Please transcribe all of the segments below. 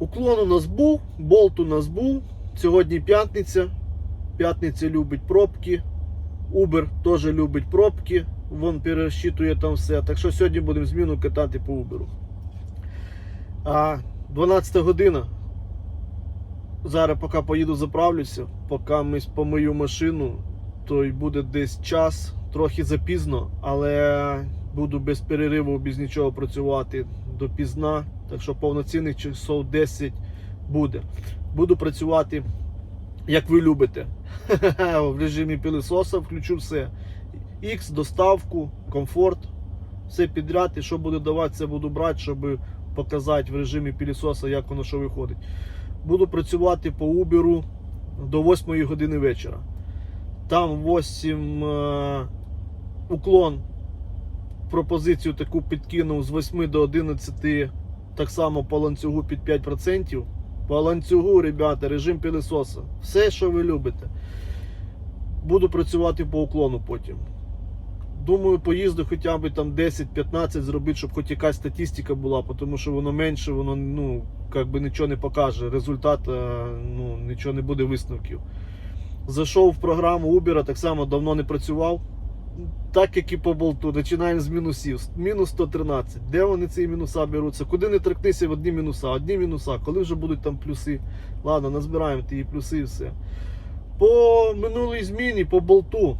Уклон у нас був, болт у нас був. Сьогодні п'ятниця. П'ятниця любить пробки. Uber теж любить пробки. Вон пересчитує там все. Так що сьогодні будемо зміну катати по Uber. А 12 година. Зараз поки поїду заправлюся, поки ми помию машину, то й буде десь час, трохи запізно, але буду без перериву, без нічого працювати до пізна. Так що повноцінних часов 10 буде. Буду працювати, як ви любите. В режимі пилисоса включу все. X, доставку, комфорт, все підряд. І що буду давати, це буду брати, щоб показати в режимі пилісоса, як воно що виходить. Буду працювати по Uber до 8 години вечора. Там 8 е, уклон. Пропозицію таку підкинув з 8 до 11, так само по ланцюгу під 5%. По ланцюгу, ребята, режим пилисоса. Все, що ви любите. Буду працювати по уклону потім. Думаю, поїзду хоча б там 10-15 зробити, щоб хоч якась статистика була, тому що воно менше, воно ну, як би нічого не покаже. Результат, е, ну, нічого не буде висновків. Зайшов в програму Uber, так само давно не працював. Так як і по болту, починаємо з мінусів. Мінус 113. Де вони ці мінуса беруться? Куди не торкнися в одні мінуса, одні мінуса, коли вже будуть там плюси. Ладно, назбираємо ті плюси і все. По минулій зміні, по болту.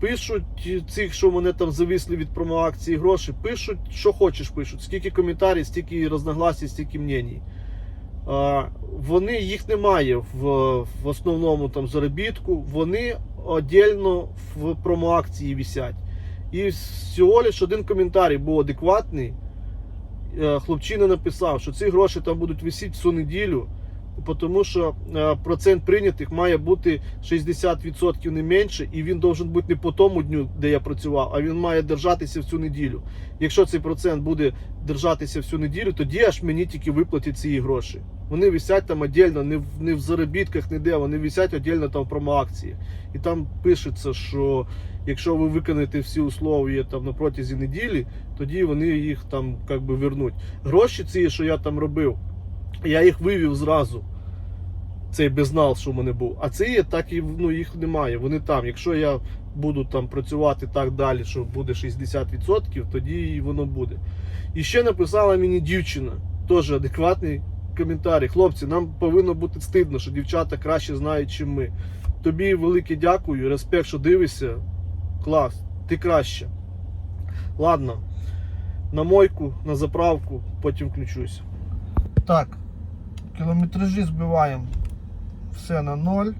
Пишуть цих, що мене там зависли від промоакції гроші, пишуть, що хочеш, пишуть. Скільки коментарів, стільки розногласій, стільки мненій. Вони їх немає в, в основному там заробітку, вони отдельно в промоакції висять. І всього лиш один коментар був адекватний. Е, Хлопчина написав, що ці гроші там будуть висіти всю неділю, тому що е, процент прийнятих має бути 60% не менше, і він должен бути не по тому дню, де я працював, а він має держатися всю неділю. Якщо цей процент буде держатися всю неділю, тоді аж мені тільки виплатять ці гроші. Вони висять там отдельно, не в, не в заробітках, ніде, вони висять отдельно там в промоакції. І там пишеться, що якщо ви виконаєте всі условия там на протязі неділі, тоді вони їх там як би вернуть. Гроші ці, що я там робив, я їх вивів зразу. Цей безнал, що в мене був. А це є так і ну, їх немає. Вони там. Якщо я буду там працювати так далі, що буде 60%, тоді і воно буде. І ще написала мені дівчина, теж адекватний коментарі. Хлопці, нам повинно бути стидно, що дівчата краще знають, ніж ми. Тобі велике дякую, респект, що дивишся. Клас, ти краще. Ладно, на мойку, на заправку, потім включусь. Так, кілометражі збиваємо все на ноль,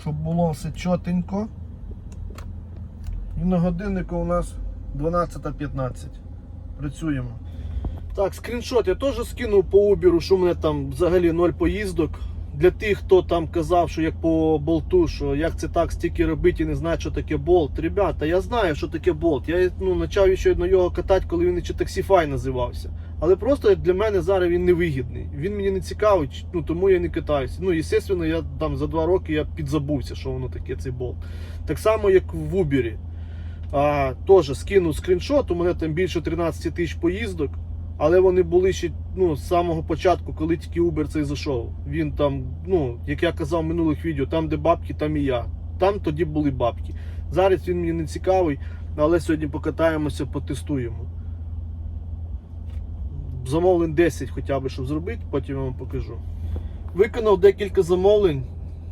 щоб було все чотенько. І на годиннику у нас 12.15. Працюємо. Так, скріншот я теж скинув по Uber, що в мене там взагалі ноль поїздок. Для тих, хто там казав, що як по болту, що як це так стільки робити і не знає, що таке болт. Ребята, я знаю, що таке болт. Я ну, почав ще на його катати, коли він ще таксіфай називався. Але просто для мене зараз він невигідний. Він мені не цікавий, ну тому я не катаюся. Ну, звісно, я там за два роки я підзабувся, що воно таке, цей болт. Так само, як в Uber. А, Теж скинув скріншот, у мене там більше 13 тисяч поїздок. Але вони були ще ну, з самого початку, коли тільки Uber цей зайшов. Він там, ну, як я казав в минулих відео, там, де бабки, там і я. Там тоді були бабки. Зараз він мені не цікавий, але сьогодні покатаємося, потестуємо. Замовлень 10 хоча б, щоб зробити, потім я вам покажу. Виконав декілька замовлень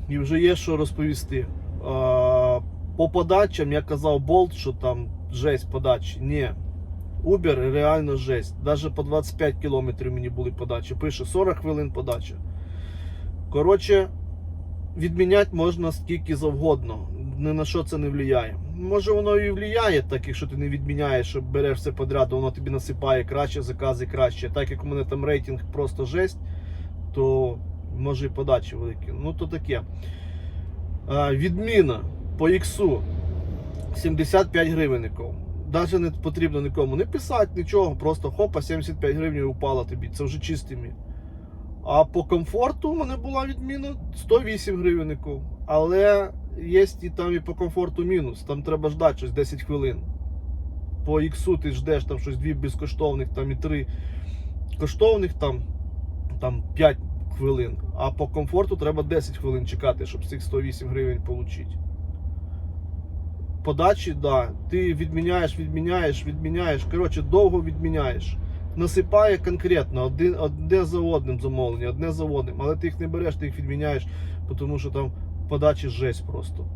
і вже є що розповісти. А, по подачам я казав болт, що там жесть подачі. Ні. Uber реально жесть. Даже по 25 кілометрів мені були подачі. Пише 40 хвилин подача. Коротше, відміняти можна скільки завгодно. Ні на що це не впливає. Може воно і впливає, так якщо ти не відміняєш, що береш все подряд, воно тобі насипає краще, закази краще. Так як у мене там рейтинг просто жесть, то може і подачі великі. Ну то таке. А, відміна по іксу 75 гривенників. Навіть не потрібно нікому не писати, нічого, просто хопа, 75 гривень упала тобі. Це вже чистими. А по комфорту у мене була відміна 108 гривенників. Але є і там і по комфорту мінус. Там треба ждати щось 10 хвилин. По іксу ти ждеш там щось дві безкоштовних, там і три. коштовних там, там 5 хвилин, а по комфорту треба 10 хвилин чекати, щоб з цих 108 гривень отримати. Подачі, да, ти відміняєш, відміняєш, відміняєш. Коротше, довго відміняєш. Насипає конкретно один, одне за одним замовлення, одне за одним, але ти їх не береш, ти їх відміняєш, тому що там подачі жесть просто.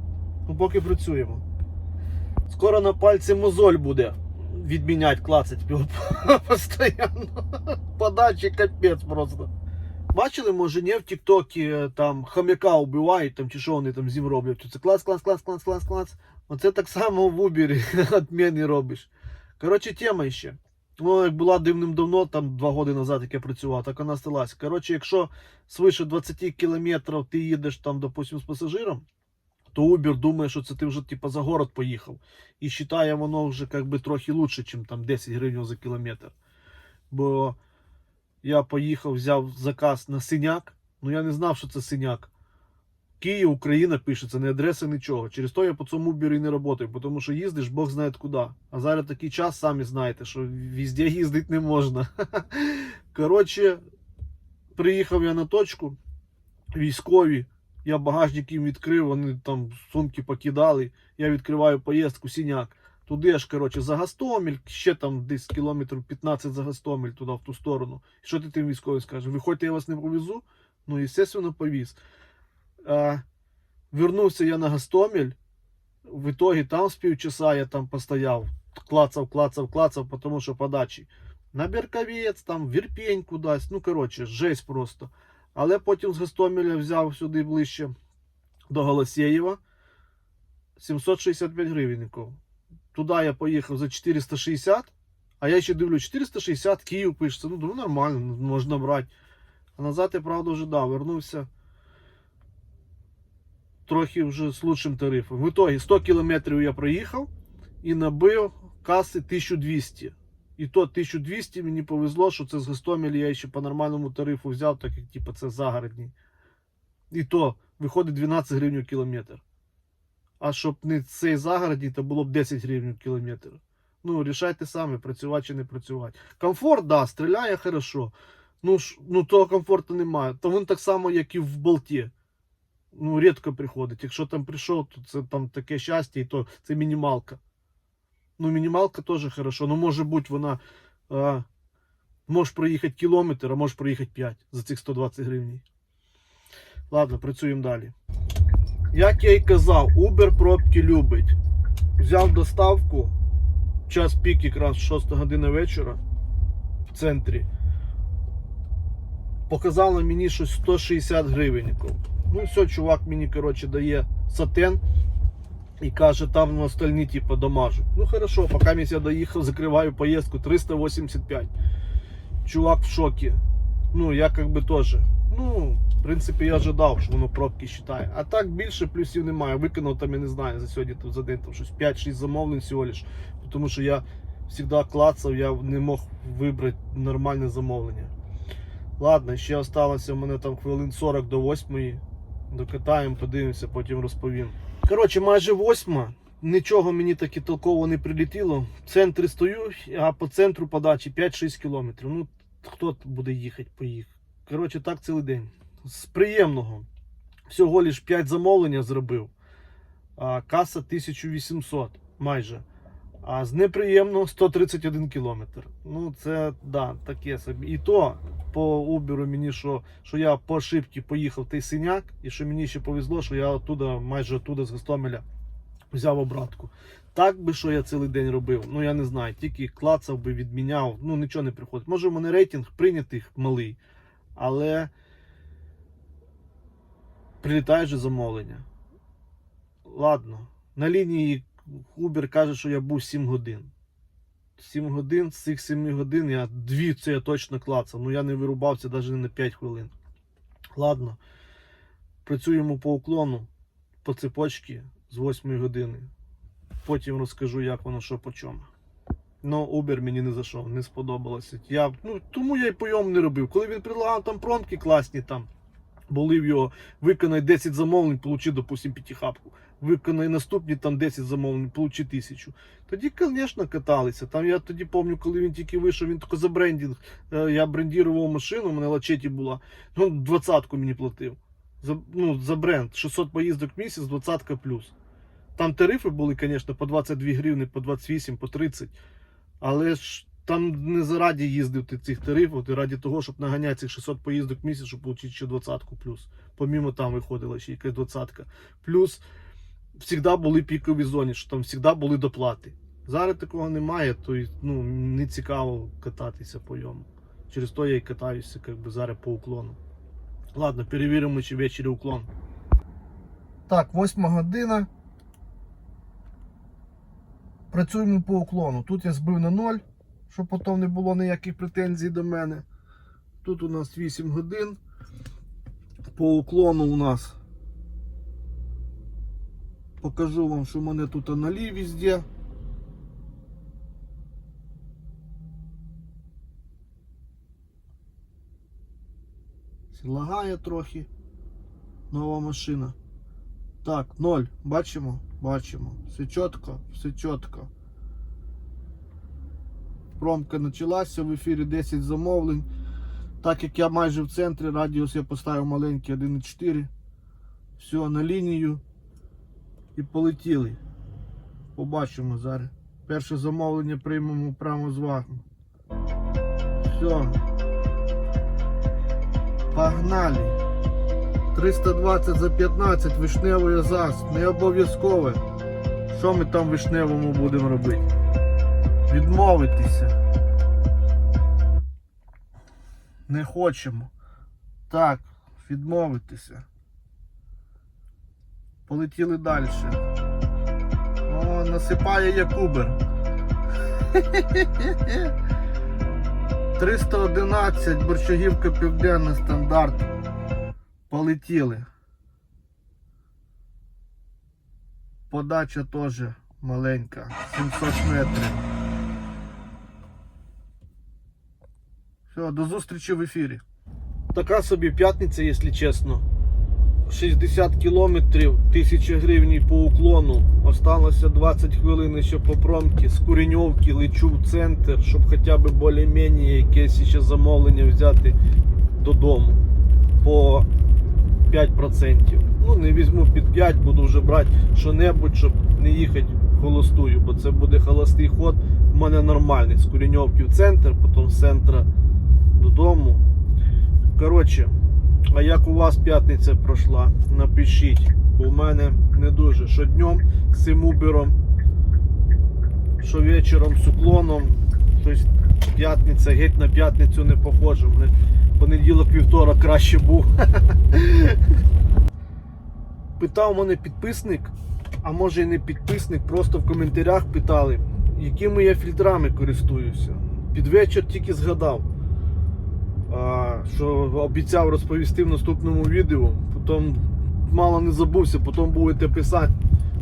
Ну, поки працюємо. Скоро на пальці мозоль буде відміняти, клацать постійно. Подачі капець просто. Бачили, може, не в Тіктокі е, там хомяка вбивають, там, чи що вони там з ним роблять. Це клас, клас, клас, клас, клас, клас. Оце так само в Убері відміни робиш. Коротше, тема ще. Ну, як була дивним давно, там два роки назад, як я працював, так вона сталася. Коротше, якщо свише 20 кілометрів ти їдеш там, допустим, з пасажиром, то Uber думає, що це ти вже типа за город поїхав. І вважає воно вже как би трохи лучше, ніж там 10 гривень за кілометр. Бо я поїхав, взяв заказ на синяк. Ну я не знав, що це синяк. Київ, Україна пишеться, не адреса, нічого. Через то я по цьому Uber і не працюю, тому що їздиш, Бог знає куди. А зараз такий час, самі знаєте, що везде їздити не можна. Коротше, приїхав я на точку, військові. Я багажник їм відкрив, вони там сумки покидали. Я відкриваю поїздку, сіняк. Туди ж, коротше, за Гастомель, ще там десь кілометрів 15 за Гастомель, туди в ту сторону. Що ти тим військовим скажеш? Виходьте, я вас не повезу. Ну, естественно, повіз. А, вернувся я на Гастомель. В итоге там з півчаса я там постояв, клацав, клацав, клацав, тому що подачі. На Берковець, там, в Ірпень кудись. Ну, коротше, жесть просто. Але потім з Гастомеля взяв сюди ближче до Голосєєва 765 гривень. Туди я поїхав за 460, а я ще дивлю 460 Київ пишеться. Ну, думаю, нормально, можна брати. А назад я, правда, вже да, вернувся трохи вже з лучшим тарифом. В итоге 100 кілометрів я проїхав і набив каси 1200. І то 1200 мені повезло, що це з Гостомеля я ще по нормальному тарифу взяв, так як типу, це загородній. І то виходить 12 гривень кілометр. А щоб не цей загородній, то було б 10 гривень кілометр. Ну, рішайте самі, працювати чи не працювати. Комфорт, да, стріляє хорошо. Ну, ж, ну того комфорту немає. То він так само, як і в болті. Ну, рідко приходить. Якщо там прийшов, то це там таке щастя, і то це мінімалка. Ну, мінімалка теж хорошо. Ну, може бути, вона. А, можеш проїхати кілометр, а можеш проїхати 5 за цих 120 гривень. Ладно, працюємо далі. Як я й казав, Uber пробки любить. Взяв доставку. Час пік якраз 6 година вечора в центрі. Показала мені щось 160 гривень. Ну і все, чувак мені, коротше, дає сатен і каже, там на остальні, типу, домажу. Ну хорошо, поки я доїхав, закриваю поїздку 385. Чувак в шокі. Ну, я как би теж. Ну, в принципі, я ожидав, що воно пробки вважає. А так більше плюсів немає. Виконав там, я не знаю, за сьогодні там за день там щось 5-6 замовлень всього лиш. Тому що я завжди клацав, я не мог вибрати нормальне замовлення. Ладно, ще залишилося у мене там хвилин 40 до 8. Докатаємо, подивимося, потім розповім. Коротше, майже восьма. Нічого мені таки толково не прилетіло. В центрі стою, а по центру подачі 5-6 кілометрів. Ну, хто буде їхати, поїхав. Коротше, так цілий день. З приємного. Всього лиш 5 замовлення зробив. А каса 1800 майже. А з неприємного 131 кілометр. Ну, це да, таке собі. І то по Uber мені, що, що я по ошибці поїхав в той синяк, і що мені ще повезло, що я оттуда, майже оттуда з Гостомеля взяв обратку. Так би, що я цілий день робив, ну я не знаю, тільки клацав би, відміняв, ну нічого не приходить. Може, в мене рейтинг прийнятих малий, але прилітає же замовлення. Ладно, на лінії Uber каже, що я був 7 годин. 7 годин, з цих 7 годин я дві це я точно клацав. Ну я не вирубався навіть на 5 хвилин. Ладно. Працюємо по уклону, по цепочці з 8 години. Потім розкажу, як воно що по чому. Ну, Uber мені не зайшов, не сподобалося. Я, ну, тому я й по йому не робив. Коли він предлагав там промки класні там Були в його, виконай 10 замовлень, получи, допустим, п'ятихапку. Виконай наступні там 10 замовлень, получи тисячу. Тоді, звісно, каталися. Там я тоді пам'ятаю, коли він тільки вийшов, він тільки за брендінг. Е, Я брендірував машину, у мене лачеті була. Ну, двадцятку мені платив. За, ну, за бренд. 600 поїздок в місяць, двадцятка плюс. Там тарифи були, звісно, по 22 гривни, по 28, по 30. Але ж там не заради їздив ти цих тарифів, ти раді того, щоб наганяти цих 600 поїздок в місяць, щоб отримати ще двадцятку плюс. Помімо там виходила ще якась двадцятка. Плюс завжди були пікові зоні, що там завжди були доплати. Зараз такого немає, то ну, не цікаво кататися по йому. Через то я і катаюся как би, зараз по уклону. Ладно, перевіримо, чи ввечері уклон. Так, восьма година. Працюємо по уклону. Тут я збив на ноль, щоб потім не було ніяких претензій до мене. Тут у нас 8 годин. По уклону у нас покажу вам, що в мене тут аналі везде. Лагає трохи. Нова машина. Так, ноль. Бачимо? Бачимо. Все чітко, все чітко. Промка почалася, в ефірі 10 замовлень. Так як я майже в центрі, радіус я поставив маленький 1,4. Все, на лінію. І полетіли. Побачимо зараз. Перше замовлення приймемо прямо з вами. Все. Погнали. 320 за 15 вишневий азас. Не обов'язкове. Що ми там вишневому будемо робити? Відмовитися. Не хочемо. Так, відмовитися. Полетіли далі. О, насипає як Uber. 311 Борщагівка Південний стандарт. Полетіли. Подача теж маленька. 700 метрів. Все, до зустрічі в ефірі. Така собі п'ятниця, якщо чесно. 60 кілометрів, 1000 гривень по уклону. Осталося 20 хвилин ще по промки. З Куреньовки лечу в центр, щоб хоча б більш-менш якесь ще замовлення взяти додому. По 5%. Ну, не візьму під 5, буду вже брати що-небудь, щоб не їхати холостую, бо це буде холостий ход. У мене нормальний. З Куреньовки в центр, потім з центра додому. Коротше, а як у вас п'ятниця пройшла? Напишіть, бо в мене не дуже. Що днем з цим убером, що вечором з уклоном. Тобто п'ятниця, геть на п'ятницю не похоже. Мене Понеділок, вівторок краще був. Питав мене підписник, а може і не підписник, просто в коментарях питали, якими я фільтрами користуюся. Під вечір тільки згадав, що обіцяв розповісти в наступному відео. Потім мало не забувся, потім будете писати,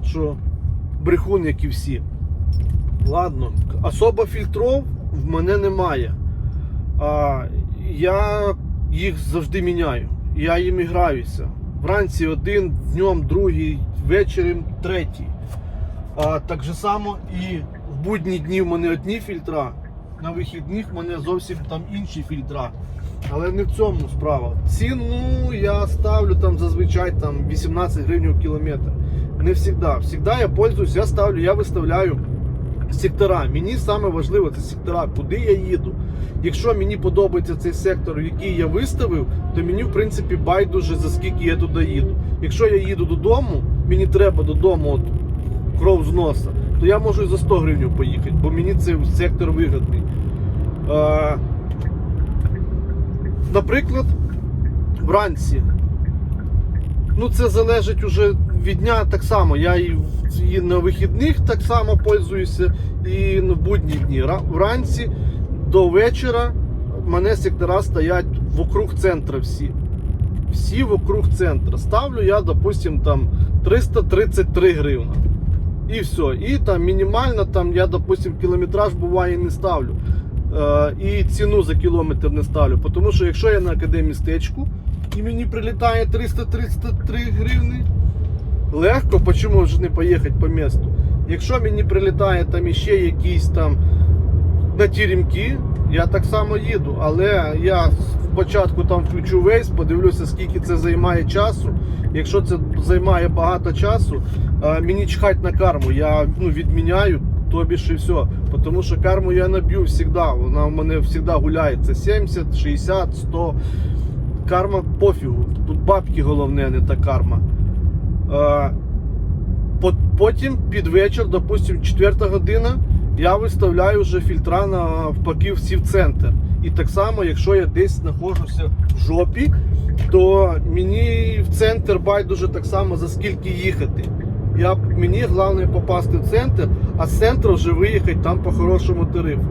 що брехун, як і всі. Ладно, особо фільтров в мене немає. А, я їх завжди міняю. Я їм і граюся. Вранці один, днем другий, ввечері третій. А, так же само і в будні дні в мене одні фільтра, на вихідних в мене зовсім там інші фільтра. Але не в цьому справа. Ціну я ставлю там зазвичай там 18 гривень в кілометр. Не завжди. Всегда я пользуюсь, я ставлю, я виставляю сектора. Мені саме важливо це сектора, куди я їду. Якщо мені подобається цей сектор, який я виставив, то мені в принципі байдуже за скільки я туди їду. Якщо я їду додому, мені треба додому от, кров з носа, то я можу і за 100 гривень поїхати, бо мені цей сектор вигідний. Наприклад, вранці. Ну, це залежить уже від дня так само. Я і, і на вихідних так само пользуюся, і на будні дні. Вранці до вечора мене сектора стоять вокруг центра всі. Всі вокруг центра. Ставлю я, допустим, там 333 гривна. І все. І там мінімально, там я, допустим, кілометраж буває не ставлю. Е, і ціну за кілометр не ставлю. Тому що якщо я на академістечку, і мені прилітає 333 гривни. Легко, почому ж не поїхати по місту? Якщо мені прилітає там іще якісь там на теремки, я так само їду. Але я спочатку там включу весь, подивлюся, скільки це займає часу. Якщо це займає багато часу, мені чхать на карму. Я ну, відміняю тобі ж і все. Тому що карму я наб'ю завжди. Вона в мене завжди гуляє. Це 70, 60, 100. Карма пофігу. Тут бабки головне, а не та карма. Е, Потім під вечір, допустим, 4 година, я виставляю вже фільтра навпаки всі в центр. І так само, якщо я десь знаходжуся в жопі, то мені в центр байдуже так само за скільки їхати. Я, мені головне попасти в центр, а з центру вже виїхати там по хорошому тарифу.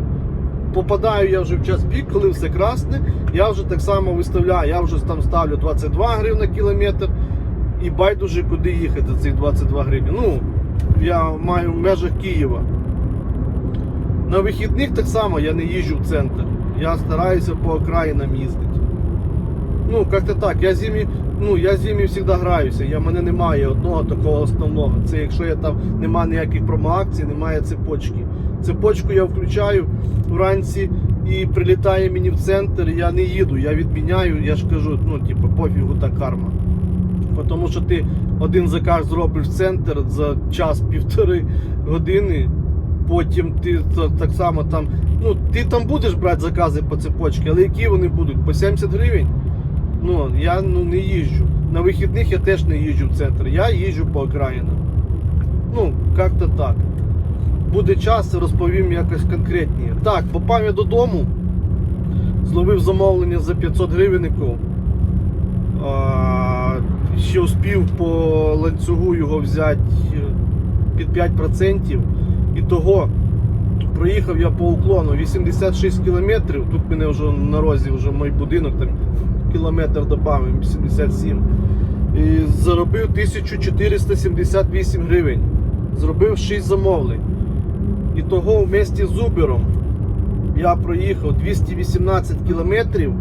Попадаю я вже в час пік, коли все красне, я вже так само виставляю, я вже там ставлю 22 гривні на кілометр і байдуже куди їхати за цих 22 гривні. Ну, я маю в межах Києва. На вихідних так само я не їжджу в центр. Я стараюся по окраїнам їздити. Ну, як-то так, я зимі, ну, я зимі завжди граюся. Я, в мене немає одного такого основного. Це якщо я там немає ніяких промоакцій, немає цепочки. Цепочку я включаю вранці і прилітає мені в центр, я не їду, я відміняю, я ж кажу, ну, типу, пофігу та карма. Тому що ти один заказ зробиш в центр за час-півтори години, потім ти так само там. Ну, ти там будеш брати закази по цепочці, але які вони будуть? По 70 гривень? Ну, я ну, не їжджу. На вихідних я теж не їжджу в центр. Я їжджу по окраїнам. Ну, як-то так. Буде час, розповім якось конкретніше. Так, попав я додому, зловив замовлення за 500 гривенників. А, ще успів по ланцюгу його взяти під 5%. І того проїхав я по уклону 86 кілометрів. Тут мене вже на розі вже мій будинок, там кілометр додав, 77. І заробив 1478 гривень. Зробив 6 замовлень. І того в місті з Uber я проїхав 218 кілометрів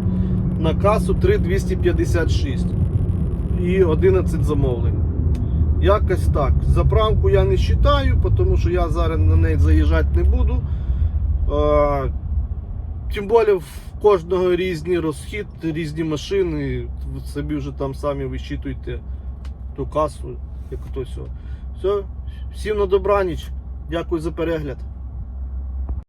на касу 3256 і 11 замовлень. Якось так. Заправку я не вважаю, тому що я зараз на неї заїжджати не буду. Тим більше кожного різні розхід, різні машини. Ви собі вже там самі вичитуєте ту касу, як то все. Все, всім на добраніч. Дякую за перегляд.